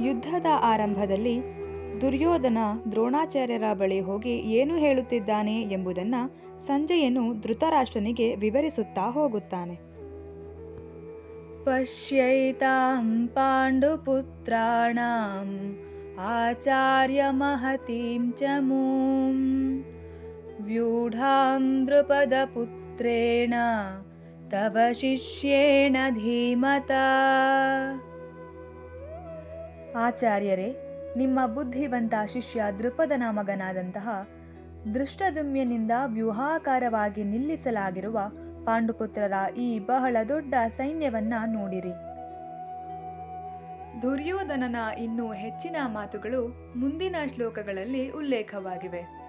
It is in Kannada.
ಯುದ್ಧದ ಆರಂಭದಲ್ಲಿ ದುರ್ಯೋಧನ ದ್ರೋಣಾಚಾರ್ಯರ ಬಳಿ ಹೋಗಿ ಏನು ಹೇಳುತ್ತಿದ್ದಾನೆ ಎಂಬುದನ್ನು ಸಂಜಯನು ಧೃತರಾಷ್ಟ್ರನಿಗೆ ವಿವರಿಸುತ್ತಾ ಹೋಗುತ್ತಾನೆ. ಪಶ್ಯೈತಾಂ ಪಾಂಡುಪುತ್ರಾಣಾಂ ಆಚಾರ್ಯ ಮಹತೀಂ ಚ ಮೂಂ ವ್ಯೂಢಾಂ ನೃಪದ ಪುತ್ರೇಣ ತವ ಶಿಷ್ಯೇಣ ಧೀಮತ ಆಚಾರ್ಯರೇ, ನಿಮ್ಮ ಬುದ್ಧಿವಂತ ಶಿಷ್ಯ ದೃಪದನ ಮಗನಾದಂತಹ ದೃಷ್ಟದುಮ್ಯನಿಂದ ವ್ಯೂಹಾಕಾರವಾಗಿ ನಿಲ್ಲಿಸಲಾಗಿರುವ ಪಾಂಡುಪುತ್ರರ ಈ ಬಹಳ ದೊಡ್ಡ ಸೈನ್ಯವನ್ನ ನೋಡಿರಿ. ದುರ್ಯೋಧನನ ಇನ್ನೂ ಹೆಚ್ಚಿನ ಮಾತುಗಳು ಮುಂದಿನ ಶ್ಲೋಕಗಳಲ್ಲಿ ಉಲ್ಲೇಖವಾಗಿವೆ.